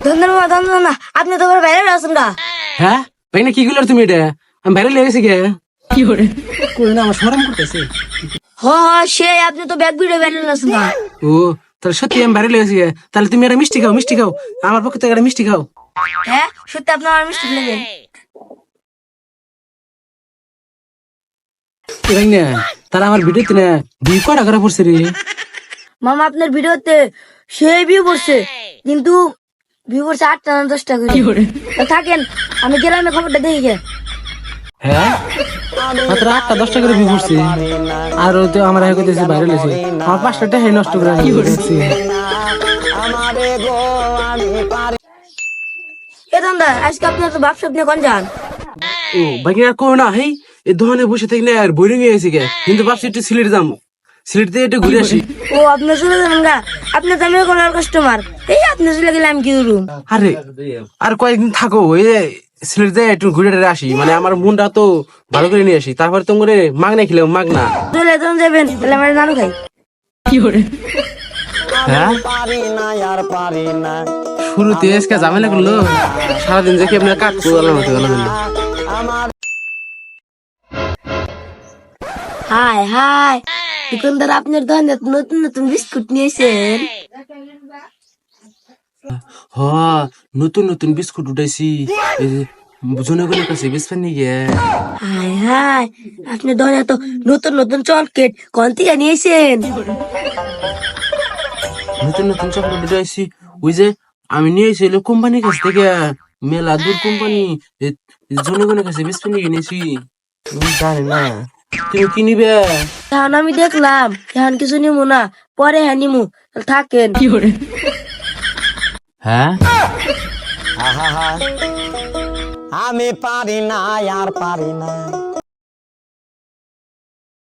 ধন্যবাদ ধন্যবাদ আপনি তো বাইরে আছেন না হ্যাঁ? ভাই না কি গুলো তুমি এটা? আমি বাইরে লেগেছি কে কি করে? কই না আমার শরম করতেছে। হ হ সে আপনি তো ব্যাগ ভিড়ে বাইরে আছেন না ও তাহলে সত্যি আমি বাইরে লেগেছি কে তাহলে তুমি একটা মিষ্টি খাও মিষ্টি খাও। আমার পক্ষে থেকে একটা মিষ্টি খাও। হ্যাঁ সত্যি আপনার আমার মিষ্টি নেবেন এই না তারা আমার ভিডিওতে না দুই কটা করে পড়ছে রে? মামা আপনার ভিডিওতে সে ভিউ পড়ছে কিন্তু ভিউ পড়ছে আটটা না দশটা করে। থাকেন আমি গ্রামে খবরটা দেখি গে। হ্যাঁ? মাত্র আটটা দশটা করে ভিউ পড়ছে আর ও তো আমার হয়ে করতেছে বাইরে লেগেছে আমার পাঁচটা টাকা নষ্ট করে। এ দান্দা আজকে তো কোন যান ও বাকি আর কো না হেই এই দোকানে বসে থাকি না আর বোরিং হয়ে গেছে গে। কিন্তু ভাবছি একটু সিলেট যাম সিলেট থেকে একটু ঘুরে আসি। ও আপনি চলে যাবেন গা। আপনার তো আমি কোনো কাস্টমার এই আপনি চলে গেলে আমি কি করুম? আরে আর কয়েকদিন থাকো এই সিলেট একটু ঘুরে টুরে আসি। মানে আমার মনটা তো ভালো করে নিয়ে আসি। তারপরে তো করে মাগনা খেলাম মাগনা। চলে যখন যাবেন। তাহলে আমার নানু খাই। হ্যাঁ? শুরুতে আজকে ঝামেলা করল। সারাদিন দেখি আপনার কাটবো আল্লাহ মতো আল্লাহ মতো। হাই হাই দোকানদার আপনার দোকানে নতুন নতুন বিস্কুট নিয়েছেন হ নতুন নতুন বিস্কুট উঠাইছি জনগণের কাছে বেসপেন নিয়ে গিয়ে হাই হাই আপনার দোকানে তো নতুন নতুন চকলেট কোন থেকে নিয়েছেন নতুন নতুন চকলেট উঠাইছি ওই যে আমি নিয়ে এসেছিল কোম্পানির কাছ থেকে মেলা দূর কোম্পানি জনগণের কাছে বেসপেন নিয়ে নিয়েছি জানি না তুমি কি নিবে এখন আমি দেখলাম এখন কিছু নিমু না পরে হ্যাঁ নিমু থাকেন। হ্যাঁ? আমি পারি না আর পারি না।